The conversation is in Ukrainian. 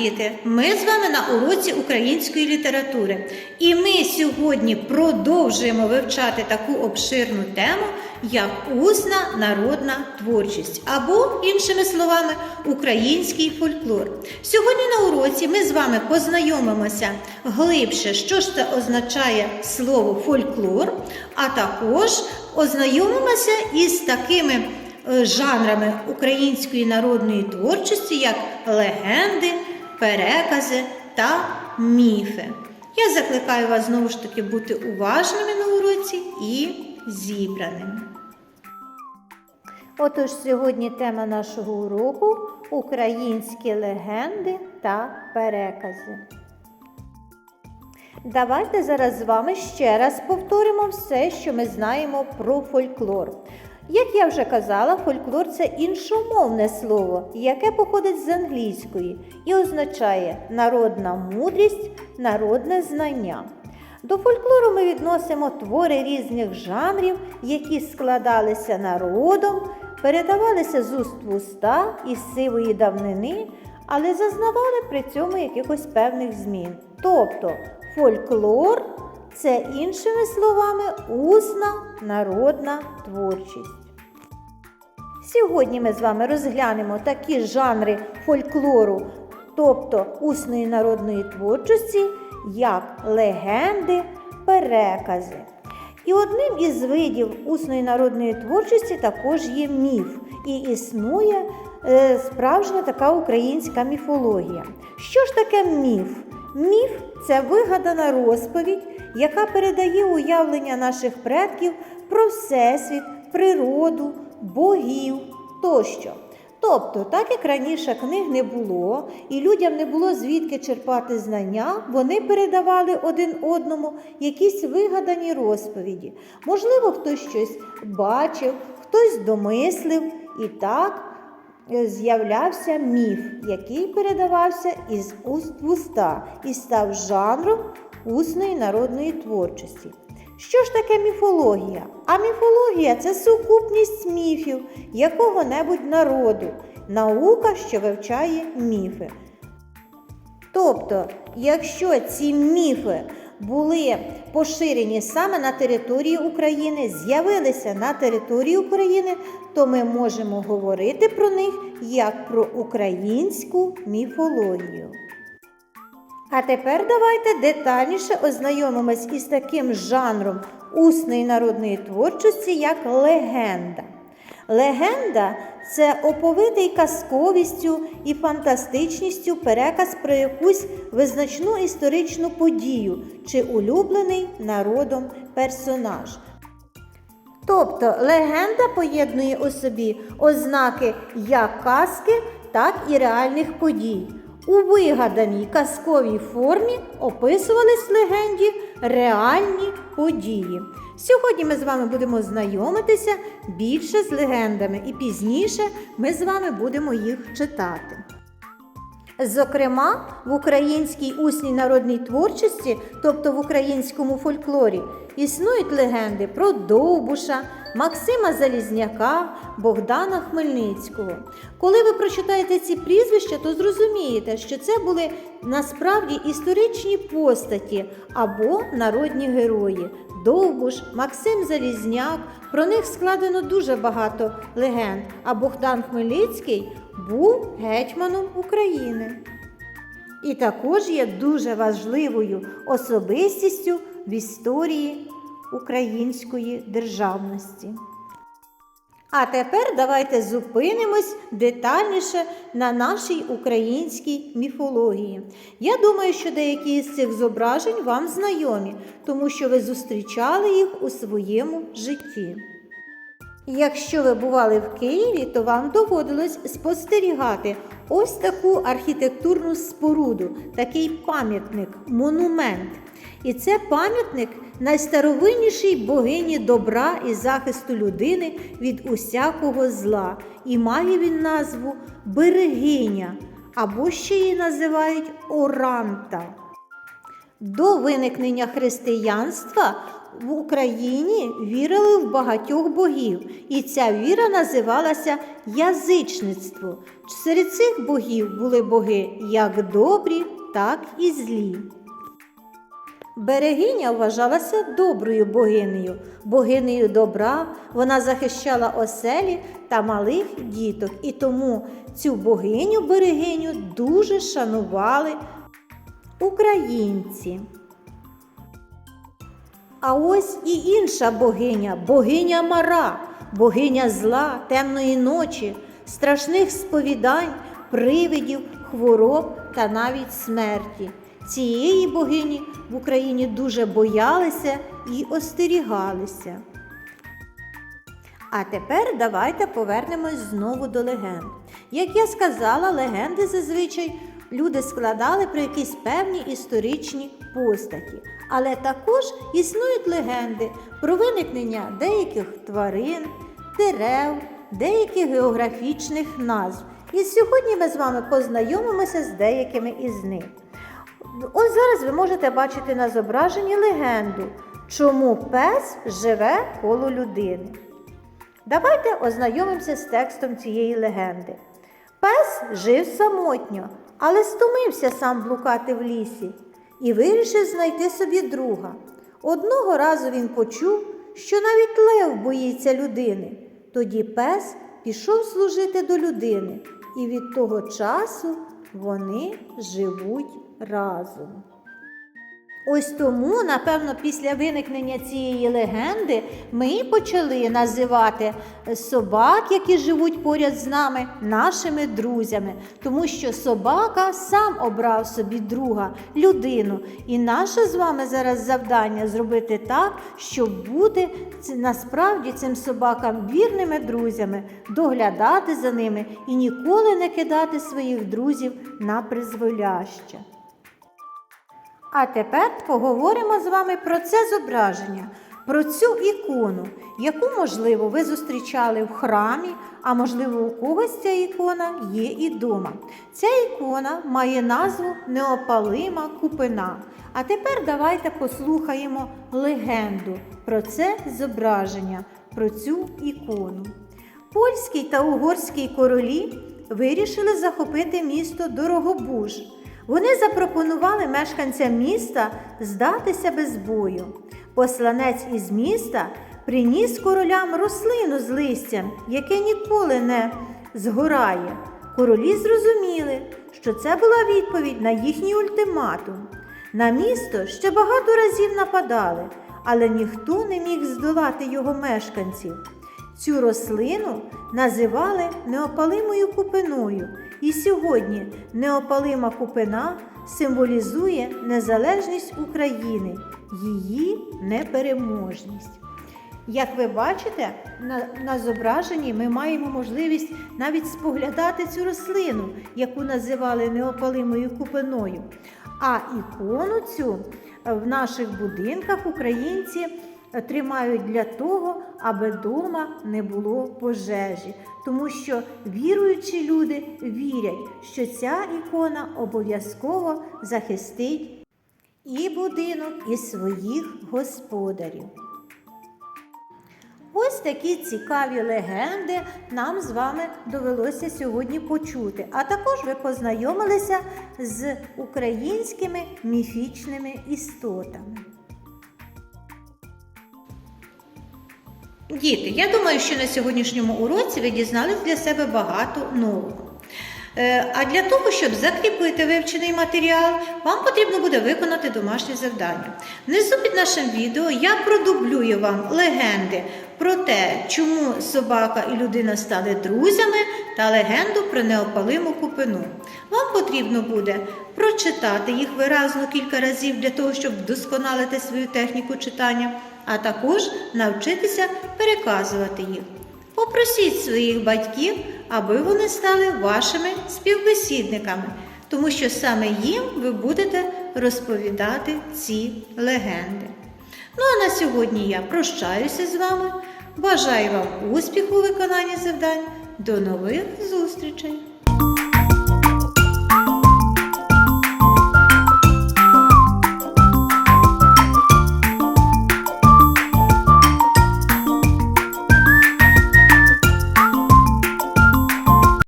Діти! Ми з вами на уроці української літератури. І ми сьогодні продовжуємо вивчати таку обширну тему, як усна народна творчість, або, іншими словами, український фольклор. Сьогодні на уроці ми з вами познайомимося глибше, що ж це означає слово фольклор, а також ознайомимося із такими е, жанрами української народної творчості, як легенди, перекази та міфи. Я закликаю вас знову ж таки бути уважними на уроці і зібраними. Отож, сьогодні тема нашого уроку українські легенди та перекази. Давайте зараз з вами ще раз повторимо все, що ми знаємо про фольклор. Як я вже казала, фольклор це іншомовне слово, яке походить з англійської і означає народна мудрість, народне знання. До фольклору ми відносимо твори різних жанрів, які складалися народом, передавалися з уст в уста із сивої давнини, але зазнавали при цьому якихось певних змін. Тобто фольклор це іншими словами усна народна творчість. Сьогодні ми з вами розглянемо такі жанри фольклору, тобто усної народної творчості, як легенди, перекази. І одним із видів усної народної творчості також є міф, і існує е, справжня така українська міфологія. Що ж таке міф? Міф це вигадана розповідь, яка передає уявлення наших предків про всесвіт, природу, богів тощо. Тобто, так як раніше книг не було, і людям не було звідки черпати знання, вони передавали один одному якісь вигадані розповіді. Можливо, хтось щось бачив, хтось домислив, і так з'являвся міф, який передавався із уст в уста і став жанром усної народної творчості. Що ж таке міфологія? А міфологія це сукупність міфів якого-небудь народу, наука, що вивчає міфи. Тобто, якщо ці міфи були поширені саме на території України, з'явилися на території України, то ми можемо говорити про них як про українську міфологію. А тепер давайте детальніше ознайомимось із таким жанром усної народної творчості, як легенда. Легенда це оповитий казковістю і фантастичністю переказ про якусь визначну історичну подію чи улюблений народом персонаж. Тобто легенда поєднує у собі ознаки як казки, так і реальних подій. У вигаданій казковій формі описувались легенді реальні події. Сьогодні ми з вами будемо знайомитися більше з легендами, і пізніше ми з вами будемо їх читати. Зокрема, в українській усній народній творчості, тобто в українському фольклорі, існують легенди про Довбуша, Максима Залізняка, Богдана Хмельницького. Коли ви прочитаєте ці прізвища, то зрозумієте, що це були насправді історичні постаті або народні герої. Довбуш, Максим Залізняк, про них складено дуже багато легенд, а Богдан Хмельницький був гетьманом України. І також є дуже важливою особистістю в історії української державності. А тепер давайте зупинимось детальніше на нашій українській міфології. Я думаю, що деякі з цих зображень вам знайомі, тому що ви зустрічали їх у своєму житті. Якщо ви бували в Києві, то вам доводилось спостерігати ось таку архітектурну споруду, такий пам'ятник, монумент. І це пам'ятник найстаровиннішій богині добра і захисту людини від усякого зла. І має він назву Берегиня, або ще її називають Оранта. До виникнення християнства в Україні вірили в багатьох богів, і ця віра називалася язичництво. Серед цих богів були боги як добрі, так і злі. Берегиня вважалася доброю богинею, богинею добра, вона захищала оселі та малих діток, і тому цю богиню берегиню дуже шанували українці. А ось і інша богиня, богиня Мара, богиня зла, темної ночі, страшних сповідань, привидів, хвороб та навіть смерті. Цієї богині в Україні дуже боялися і остерігалися. А тепер давайте повернемось знову до легенд. Як я сказала, легенди зазвичай люди складали про якісь певні історичні постаті. Але також існують легенди про виникнення деяких тварин, дерев, деяких географічних назв. І сьогодні ми з вами познайомимося з деякими із них. Ось зараз ви можете бачити на зображенні легенду, чому пес живе коло людини. Давайте ознайомимося з текстом цієї легенди. Пес жив самотньо, але стомився сам блукати в лісі і вирішив знайти собі друга. Одного разу він почув, що навіть лев боїться людини. Тоді пес пішов служити до людини, і від того часу вони живуть разом. Ось тому, напевно, після виникнення цієї легенди ми почали називати собак, які живуть поряд з нами, нашими друзями, тому що собака сам обрав собі друга, людину. І наше з вами зараз завдання зробити так, щоб бути насправді цим собакам вірними друзями, доглядати за ними і ніколи не кидати своїх друзів на призволяще. А тепер поговоримо з вами про це зображення, про цю ікону, яку, можливо, ви зустрічали в храмі, а можливо, у когось ця ікона є і дома. Ця ікона має назву Неопалима купина. А тепер давайте послухаємо легенду про це зображення, про цю ікону. Польський та угорський королі вирішили захопити місто Дорогобуж. Вони запропонували мешканцям міста здатися без бою. Посланець із міста приніс королям рослину з листям, яке ніколи не згорає. Королі зрозуміли, що це була відповідь на їхній ультиматум. На місто ще багато разів нападали, але ніхто не міг здолати його мешканців. Цю рослину називали неопалимою купиною, і сьогодні неопалима купина символізує незалежність України, її непереможність. Як ви бачите, на, на зображенні ми маємо можливість навіть споглядати цю рослину, яку називали неопалимою купиною. А ікону цю в наших будинках українці тримають для того, аби вдома не було пожежі. Тому що віруючі люди вірять, що ця ікона обов'язково захистить і будинок, і своїх господарів. Ось такі цікаві легенди нам з вами довелося сьогодні почути. А також ви познайомилися з українськими міфічними істотами. Діти, я думаю, що на сьогоднішньому уроці ви дізнались для себе багато нового. Е, А для того, щоб закріпити вивчений матеріал, вам потрібно буде виконати домашнє завдання. Внизу під нашим відео я продублюю вам легенди про те, чому собака і людина стали друзями, та легенду про неопалиму купину. Вам потрібно буде прочитати їх виразно кілька разів для того, щоб вдосконалити свою техніку читання, а також навчитися переказувати їх. Попросіть своїх батьків, аби вони стали вашими співбесідниками, тому що саме їм ви будете розповідати ці легенди. Ну а на сьогодні я прощаюся з вами. Бажаю вам успіху у виконанні завдань. До нових зустрічей!